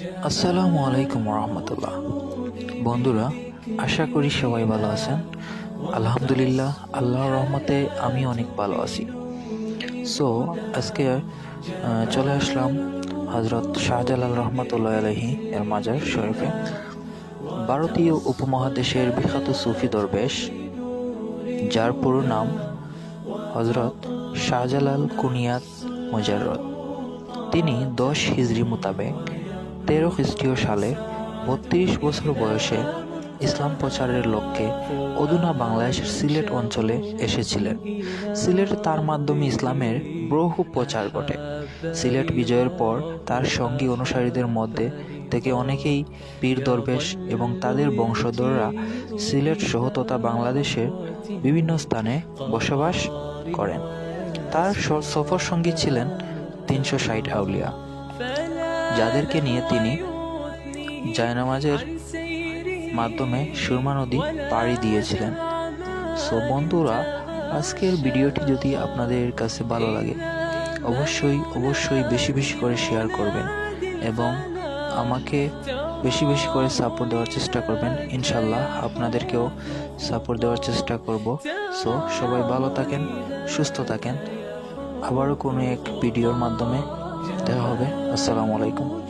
আসসালামু আলাইকুম রহমতুল্লাহ বন্ধুরা, আশা করি সবাই ভালো আছেন। আলহামদুলিল্লাহ, আল্লাহর রহমতে আমি অনেক ভালো আছি। সো আজকে চলে আসলাম হজরত শাহজালাল রহমতুল্লাহ আলহি এর মাজার শরীফে। ভারতীয় উপমহাদেশের বিখ্যাত সুফি দরবেশ, যার পুরো নাম হজরত শাহজালাল কুনিয়াত মুজাররদ। তিনি দশ হিজরি মোতাবেক তেরো খ্রিস্টীয় সালে বত্রিশ বছর বয়সে ইসলাম প্রচারের লক্ষ্যে অধুনা বাংলাদেশের সিলেট অঞ্চলে এসেছিলেন। সিলেটে তার মাধ্যমে ইসলামের বহু প্রচার ঘটে। সিলেট বিজয়ের পর তার সঙ্গী অনুসারীদের মধ্যে থেকে অনেকেই পীর দরবেশ এবং তাদের বংশধররা সিলেট সহ তথা বাংলাদেশের বিভিন্ন স্থানে বসবাস করেন। তার সফর সঙ্গী ছিলেন তিনশো ষাট আউলিয়া যাদেরকে নিয়ে তিনি জায়নামাজের মাধ্যমে সুরমা নদী পাড়ি দিয়েছিলেন। সো বন্ধুরা, আজকের ভিডিওটি যদি আপনাদের কাছে ভালো লাগে, অবশ্যই অবশ্যই বেশি বেশি করে শেয়ার করবেন এবং আমাকে বেশি বেশি করে সাপোর্ট দেওয়ার চেষ্টা করবেন। ইনশাল্লাহ আপনাদেরকেও সাপোর্ট দেওয়ার চেষ্টা করব। সো সবাই ভালো থাকেন, সুস্থ থাকেন। আবারও কোনো এক ভিডিওর মাধ্যমে দেখা হবে। আসসালামু আলাইকুম।